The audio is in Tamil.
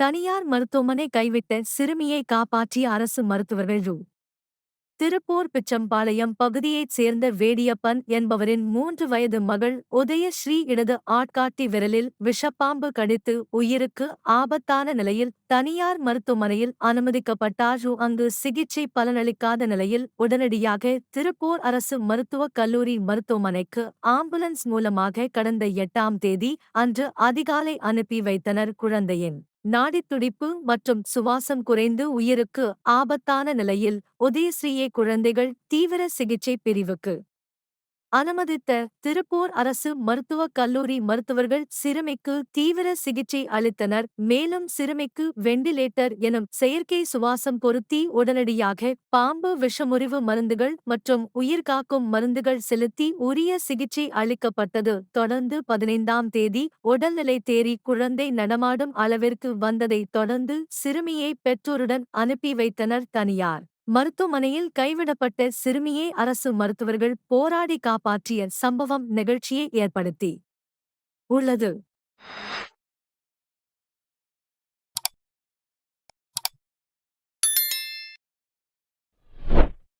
தனியார் மருத்துவமனை கைவிட்ட சிறுமியை காப்பாற்றிய அரசு மருத்துவர்கள் ரூ. திருப்பூர் பிச்சம்பாளையம் பகுதியைச் சேர்ந்த வேடியப்பன் என்பவரின் மூன்று வயது மகள் உதயஸ்ரீ இடது ஆட்காட்டி விரலில் விஷப்பாம்பு கடித்து உயிருக்கு ஆபத்தான நிலையில் தனியார் மருத்துவமனையில் அனுமதிக்கப்பட்டார் ரூ. அங்கு சிகிச்சை பலனளிக்காத நிலையில் உடனடியாக திருப்பூர் அரசு மருத்துவக் கல்லூரி மருத்துவமனைக்கு ஆம்புலன்ஸ் மூலமாக கடந்த எட்டாம் தேதி அன்று அதிகாலை அனுப்பி வைத்தனர் குழந்தையின் நாடித்துடிப்பு மற்றும் சுவாசம் குறைந்து உயிருக்கு ஆபத்தான நிலையில் உதயஸ்ரீயே குழந்தைகள் தீவிர சிகிச்சை பிரிவுக்கு. அனுமதித்த திருப்பூர் அரசு மருத்துவக் கல்லூரி மருத்துவர்கள் சிறுமிக்கு தீவிர சிகிச்சை அளித்தனர். மேலும் சிறுமிக்கு வெண்டிலேட்டர் எனும் செயற்கை சுவாசம் பொருத்தி உடனடியாக பாம்பு விஷமுறிவு மருந்துகள் மற்றும் உயிர்காக்கும் மருந்துகள் செலுத்தி உரிய சிகிச்சை அளிக்கப்பட்டது. தொடர்ந்து பதினைந்தாம் தேதி உடல்நிலை தேறி குழந்தை நடமாடும் அளவிற்கு வந்ததைத் தொடர்ந்து சிறுமியை பெற்றோருடன் அனுப்பி வைத்தனர் தனியார். மருத்துவமனையில் கைவிடப்பட்ட சிறுமியை அரசு மருத்துவர்கள் போராடி காப்பாற்றிய சம்பவம் நிகழ்ச்சியை ஏற்படுத்தி உள்ளது.